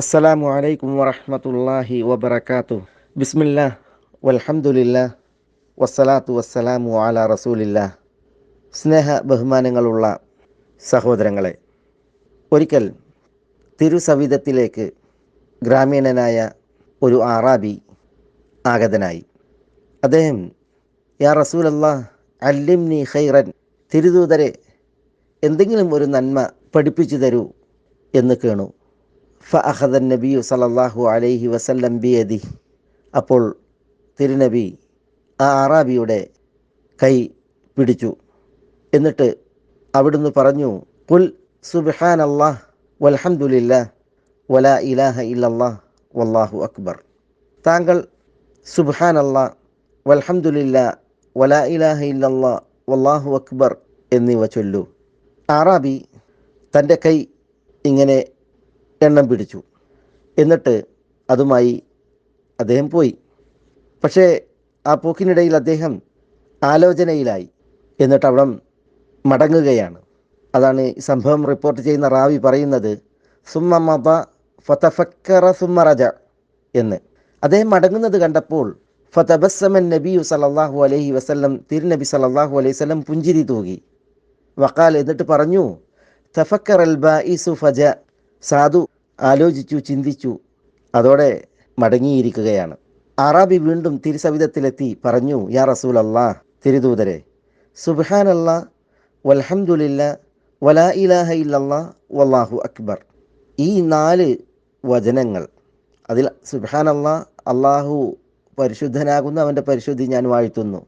അസ്സലാമു അലൈക്കും വറഹ്മത്തുള്ളാഹി വബർക്കാത്തു ബിസ്മില്ലാ വൽഹമുല്ല വസ്സലാത്തു വസ്സലാമു അല റസൂലില്ല സ്നേഹ ബഹുമാനങ്ങളുള്ള സഹോദരങ്ങളെ ഒരിക്കൽ തിരുസവിധത്തിലേക്ക് ഗ്രാമീണനായ ഒരു ആറാബി ആഗതനായി. അദ്ദേഹം യാ റസൂലല്ലാ അല്ലിംനി ഖൈറൻ തിരുദൂതരെ എന്തെങ്കിലും ഒരു നന്മ പഠിപ്പിച്ചു തരൂ എന്ന് കേണു. ഫ അഹദൻ നബിയു സലല്ലാഹു അലൈഹി വസല്ലം ബിയദി അപ്പോൾ തിരുനബി ആ ആറാബിയുടെ കൈ പിടിച്ചു. എന്നിട്ട് അവിടുന്ന് പറഞ്ഞു കുൽ സുബ്ഹാൻ അള്ളാഹ് വലഹമുല്ല വലാ ഇലാഹ ഇല്ലല്ലാഹ് വല്ലാഹു അക്ബർ. താങ്കൾ സുബ്ഹാൻ അള്ളാഹ് വലഹമുല്ല വലാ ഇലാഹ ഇല്ലല്ലാ വല്ലാഹു അക്ബർ എന്നിവ ചൊല്ലു. ആറാബി തന്റെ കൈ ഇങ്ങനെ എണ്ണം പിടിച്ചു. എന്നിട്ട് അതുമായി അദ്ദേഹം പോയി. പക്ഷേ ആ പോക്കിനിടയിൽ അദ്ദേഹം ആലോചനയിലായി. എന്നിട്ട് അവിടെ മടങ്ങുകയാണ്. അതാണ് സംഭവം റിപ്പോർട്ട് ചെയ്യുന്ന റാവി പറയുന്നത്. സുമ്മ മത ഫതഫക്കറ സുമ്മ റജ എന്ന്. അദ്ദേഹം മടങ്ങുന്നത് കണ്ടപ്പോൾ ഫതബസ്സമൻ നബിയു സലല്ലാഹു അലൈഹി വസല്ലം തിരുനബി സലല്ലാഹു അലൈഹി വസ്ലം പുഞ്ചിരി തൂകി. വക്കാൽ എന്നിട്ട് പറഞ്ഞു തഫക്കർ അൽ ഇസു ഫജ സാധു ആലോചിച്ചു ചിന്തിച്ചു അതോടെ മടങ്ങിയിരിക്കുകയാണ്. അറാബി വീണ്ടും തിരുസവിധത്തിലെത്തി പറഞ്ഞു യാ റസൂൽ അല്ലാ തിരുദൂതരെ സുബാൻ അല്ലാ വലഹമുല്ല വലാ ഇലാഹ ഇല്ലല്ലാ വല്ലാഹു അക്ബർ. ഈ നാല് വചനങ്ങൾ അതിൽ സുബാൻ അല്ലാ അള്ളാഹു പരിശുദ്ധനാകുന്നു അവന്റെ പരിശുദ്ധി ഞാൻ വാഴ്ത്തുന്നു.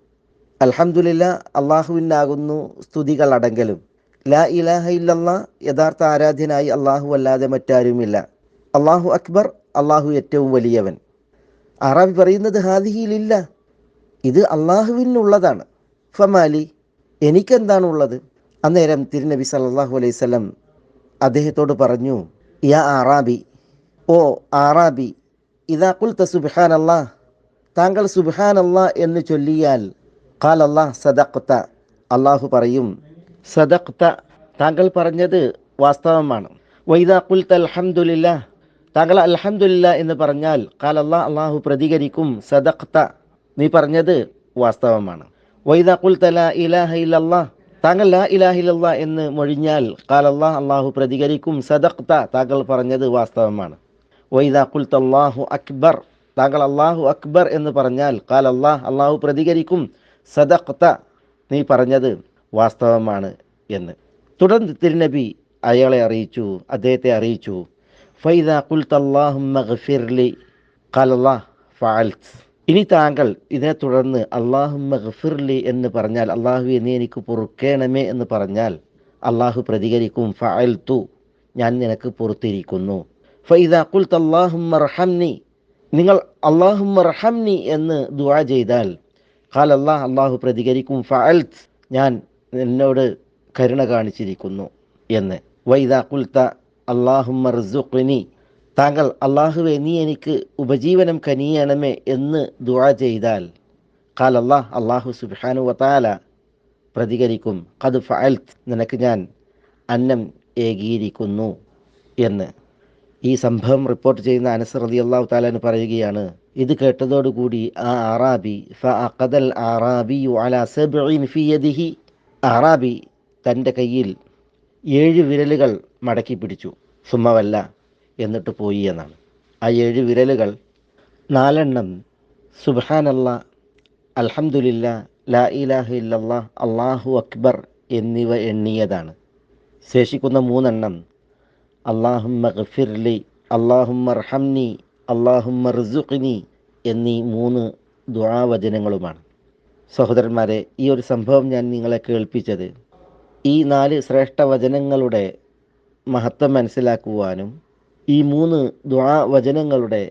അലഹമുല്ല അള്ളാഹുവിനാകുന്നു സ്തുതികൾ അടങ്കലും ലാ ഇലാഹ ഇല്ലല്ല യഥാർത്ഥ ആരാധ്യനായി അള്ളാഹു അല്ലാതെ മറ്റാരുമില്ല. അള്ളാഹു അക്ബർ അള്ളാഹു ഏറ്റവും വലിയവൻ. അറബി പറയുന്നത് ഹാദിഹിയിലില്ല ഇത് അള്ളാഹുവിനുള്ളതാണ് ഫമാലി എനിക്കെന്താണുള്ളത്? അന്നേരം തിരുനബി സല്ലാഹു അലൈഹി അദ്ദേഹത്തോട് പറഞ്ഞു യാ ആറാബി ഓ ആറാബി ഇതാ കുൽത്ത സുബിഹാൻ അല്ലാ താങ്കൾ സുബാൻ അല്ലാ എന്ന് ചൊല്ലിയാൽ അള്ളാഹ് സദഖത്ത അള്ളാഹു പറയും സദഖ്ത. താങ്കൾ പറഞ്ഞത് വാസ്തവമാണ്. വൈദാ കുൽത്ത അൽഹംദുലില്ല. താങ്കൾ അൽഹംദുലില്ല എന്ന് പറഞ്ഞാൽ കാൽ അള്ളാഹ് പ്രതികരിക്കും സദക്ത നീ പറഞ്ഞത് വാസ്തവമാണ്. വൈദാ കുൽത്ത ഇലാഹ ഇല്ലല്ലാ. താങ്കൾ ലാ ഇലാഹ ഇല്ലല്ലാ എന്ന് മൊഴിഞ്ഞാൽ കാൽ അള്ളാഹ് പ്രതികരിക്കും സദക്ത താങ്കൾ പറഞ്ഞത് വാസ്തവമാണ്. വൈദാ കുൽത്ത അക്ബർ. താങ്കൾ അള്ളാഹു അക്ബർ എന്ന് പറഞ്ഞാൽ അള്ളാഹ് അള്ളാഹു പ്രതികരിക്കും സദക്ത നീ പറഞ്ഞത് വാസ്തവമാണ് എന്ന്. തുടർന്ന് തിരുനബി അയാളെ അറിയിച്ചു അദ്ദേഹത്തെ അറിയിച്ചു. ഫൈദ കുൽത്തല്ലാഹുലി കലല്ലാഹ് ഫാൽസ് ഇനി താങ്കൾ ഇതിനെ തുടർന്ന് അള്ളാഹുമ്മി എന്ന് പറഞ്ഞാൽ അള്ളാഹു നീ എനിക്ക് പൊറുക്കേണമേ എന്ന് പറഞ്ഞാൽ അള്ളാഹു പ്രതികരിക്കും. ഫഅൽത്തു ഞാൻ നിനക്ക് പുറത്തിരിക്കുന്നു. ഫൈദ കുൽത്തല്ലാഹുമ്മർഹംനി നിങ്ങൾ അള്ളാഹുമ്മർഹംനി എന്ന് ദുആ ചെയ്താൽ ഖാൽ അള്ളാഹ് അള്ളാഹു പ്രതികരിക്കും. ഫഅൽത്ത് ഞാൻ എന്നോട് കരുണ കാണിച്ചിരിക്കുന്നു എന്ന്. വൈദ കുൽത്ത അള്ളാഹുമർസുഖിനി താങ്കൾ അള്ളാഹുവെ നീ എനിക്ക് ഉപജീവനം കനിയണമേ എന്ന് ദുആ ചെയ്താൽ കാൽ അള്ളാഹ് അള്ളാഹു സുബാനു പ്രതികരിക്കും. കത് ഫഅൽത്ത് നിനക്ക് ഞാൻ അന്നം ഏകിയിരിക്കുന്നു എന്ന്. ഈ സംഭവം റിപ്പോർട്ട് ചെയ്യുന്ന അനസർ റതി അള്ളാഹു താലാൻ പറയുകയാണ്. ഇത് കേട്ടതോടുകൂടി ആ ആറാബി ഫ അഖദൽ ആറാബി അല സബ്ഇൻ ഫി യദിഹി ആറാബി തന്റെ കയ്യിൽ ഏഴ് വിരലുകൾ മടക്കി പിടിച്ചു. സുമ്മവല്ല എന്നിട്ട് പോയി എന്നാണ്. ആ ഏഴ് വിരലുകൾ നാലെണ്ണം സുബാനല്ല അൽഹംദുലില്ല ലാ ഇലാഹ ഇല്ലല്ലാ അള്ളാഹു അക്ബർ എന്നിവ എണ്ണിയതാണ്. ശേഷിക്കുന്ന മൂന്നെണ്ണം അള്ളാഹുമ്മ ഗഫിർലി അള്ളാഹുമ്മ റഹംനി അള്ളാഹുമ്മ റിസുഖിനി എന്നീ മൂന്ന് ദുആവചനങ്ങളുമാണ് സഹോദരന്മാരെ ഈ ഒരു സംഭവം ഞാൻ നിങ്ങളെ കേൾപ്പിച്ചത്. ഈ നാല് ശ്രേഷ്ഠ വചനങ്ങളുടെ മഹത്വം മനസ്സിലാക്കുവാനും ഈ മൂന്ന് ദ്വാ വചനങ്ങളുടെ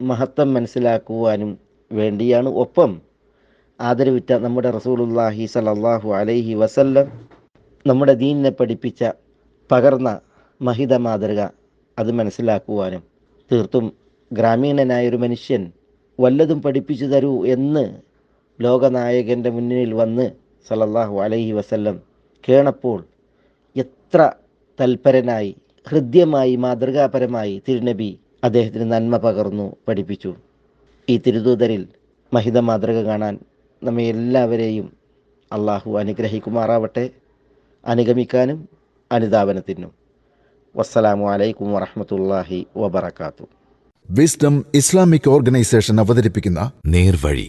മഹത്വം മനസ്സിലാക്കുവാനും വേണ്ടിയാണ് ഒപ്പം ആദരവിറ്റ നമ്മുടെ റസൂലുല്ലാഹി സലല്ലാഹു അലൈഹി വസല്ലം നമ്മുടെ ദീനിനെ പഠിപ്പിച്ച പകർന്ന മഹിത മാതൃക അത് മനസ്സിലാക്കുവാനും തീർത്തും ഗ്രാമീണനായൊരു മനുഷ്യൻ വല്ലതും പഠിപ്പിച്ചു തരൂ എന്ന് ലോകനായകന്റെ മുന്നിൽ വന്ന് സലല്ലാഹു അലൈഹി വസല്ലം കേണപ്പോൾ എത്ര തൽപരനായി ഹൃദ്യമായി മാതൃകാപരമായി തിരുനബി അദ്ദേഹത്തിന് നന്മ പകർന്നു പഠിപ്പിച്ചു. ഈ തിരുദൂതരിൽ മഹിത മാതൃക കാണാൻ നമ്മെ എല്ലാവരെയും അള്ളാഹു അനുഗ്രഹിക്കുമാറാവട്ടെ. അനുഗമിക്കാനും അനുധാവനത്തിനും വസ്സലാമു അലൈക്കും വറഹമത്തല്ലാഹി വബർക്കാത്തു വിസ്ഡം ഇസ്ലാമിക് ഓർഗനൈസേഷൻ അവതരിപ്പിക്കുന്ന നേർവഴി.